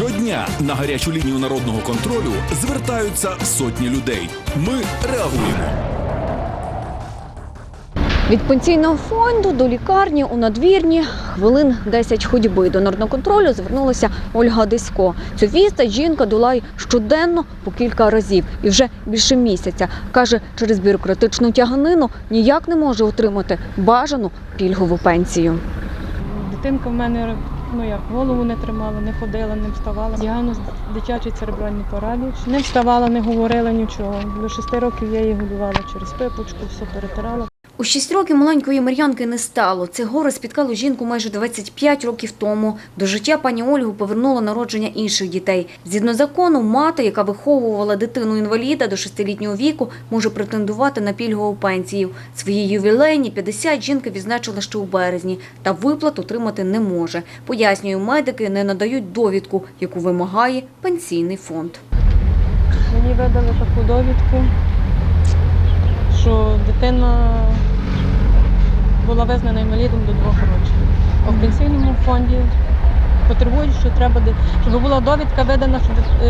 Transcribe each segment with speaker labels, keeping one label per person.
Speaker 1: Щодня на гарячу лінію народного контролю звертаються сотні людей. Ми реагуємо.
Speaker 2: Від пенсійного фонду до лікарні у надвірні хвилин 10 ходьби. До народноконтролю звернулася Ольга Дисько. Цю відстань жінка долає щоденно по кілька разів і вже більше місяця. Каже, через бюрократичну тяганину ніяк не може отримати бажану пільгову пенсію.
Speaker 3: Дитинка в мене ну як голову не тримала, не ходила, не вставала. Діагноз дитячий церебральний параліч. Не вставала, не говорила нічого. До шести років я її годувала через пипочку, все перетирала.
Speaker 2: У 6 років маленької Мар'янки не стало. Це горе спіткало жінку майже 25 років тому. До життя пані Ольгу повернуло народження інших дітей. Згідно закону, мати, яка виховувала дитину-інваліда до 6-літнього віку, може претендувати на пільгову пенсію. Свої ювілейні 50 жінка відзначила ще у березні, та виплат отримати не може. Пояснює, медики не надають довідку, яку вимагає пенсійний фонд.
Speaker 3: Мені видали таку довідку, що дитина була визнана інвалідом до двох років. А в пенсійному фонді потребують, що треба, щоб була довідка видана,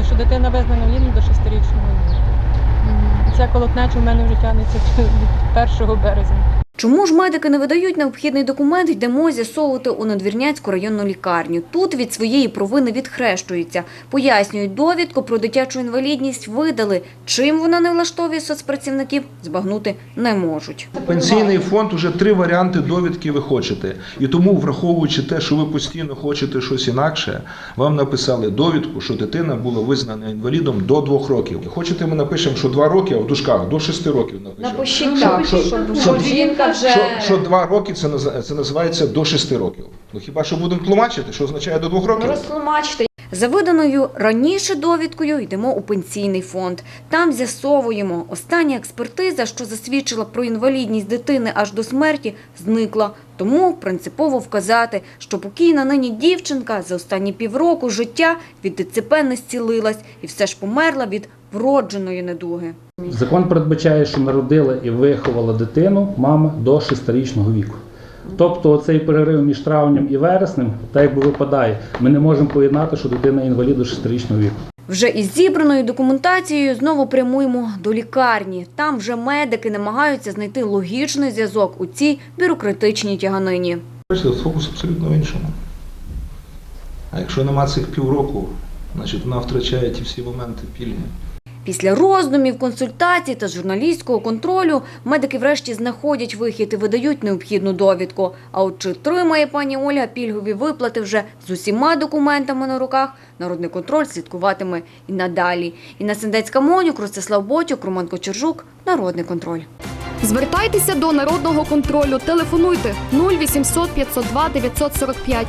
Speaker 3: що дитина визнана інвалідом до шестирічного віку. Ця колотнеча в мене вже тягнеться від 1 березня.
Speaker 2: Чому ж медики не видають необхідний документ, йдемо з'ясовувати у Надвірняцьку районну лікарню. Тут від своєї провини відхрещуються. Пояснюють, довідку про дитячу інвалідність видали. Чим вона не влаштовує соцпрацівників, збагнути не можуть.
Speaker 4: Пенсійний фонд уже три варіанти довідки ви хочете. І тому, враховуючи те, що ви постійно хочете щось інакше, вам написали довідку, що дитина була визнана інвалідом до двох років. Хочете, ми напишемо, що два роки, а в дужках до шести років напишемо.
Speaker 2: Напишіть так,
Speaker 4: що-
Speaker 2: жінка вже
Speaker 4: Що, що два роки це, це називається до шести років. Ну хіба що будемо тлумачити, що означає до двох років?
Speaker 2: розтлумачте. За виданою раніше довідкою йдемо у пенсійний фонд. Там з'ясовуємо. Остання експертиза, що засвідчила про інвалідність дитини аж до смерті, зникла. Тому принципово вказати, що покійна нині дівчинка за останні півроку життя від ДЦП не зцілилась і все ж померла від вродженої недуги.
Speaker 5: Закон передбачає, що народила і виховала дитину мама до шестирічного віку. Тобто цей перерив між травнем і вереснем, так якби випадає, ми не можемо поєднати, що дитина інвалід до шестирічного віку.
Speaker 2: Вже із зібраною документацією знову прямуємо до лікарні. Там вже медики намагаються знайти логічний зв'язок у цій бюрократичній тяганині.
Speaker 4: Фокус абсолютно в іншому. А якщо нема цих півроку, значить вона втрачає ті всі моменти пільги.
Speaker 2: Після роздумів, консультацій та журналістського контролю медики врешті знаходять вихід і видають необхідну довідку. А от чи отримає пані Ольга пільгові виплати вже з усіма документами на руках, народний контроль слідкуватиме і надалі. Інна Сендецька Монюк, Ростислав Ботюк, Роман Кочержук, Народний контроль.
Speaker 6: Звертайтеся до народного контролю. Телефонуйте 0800 502 945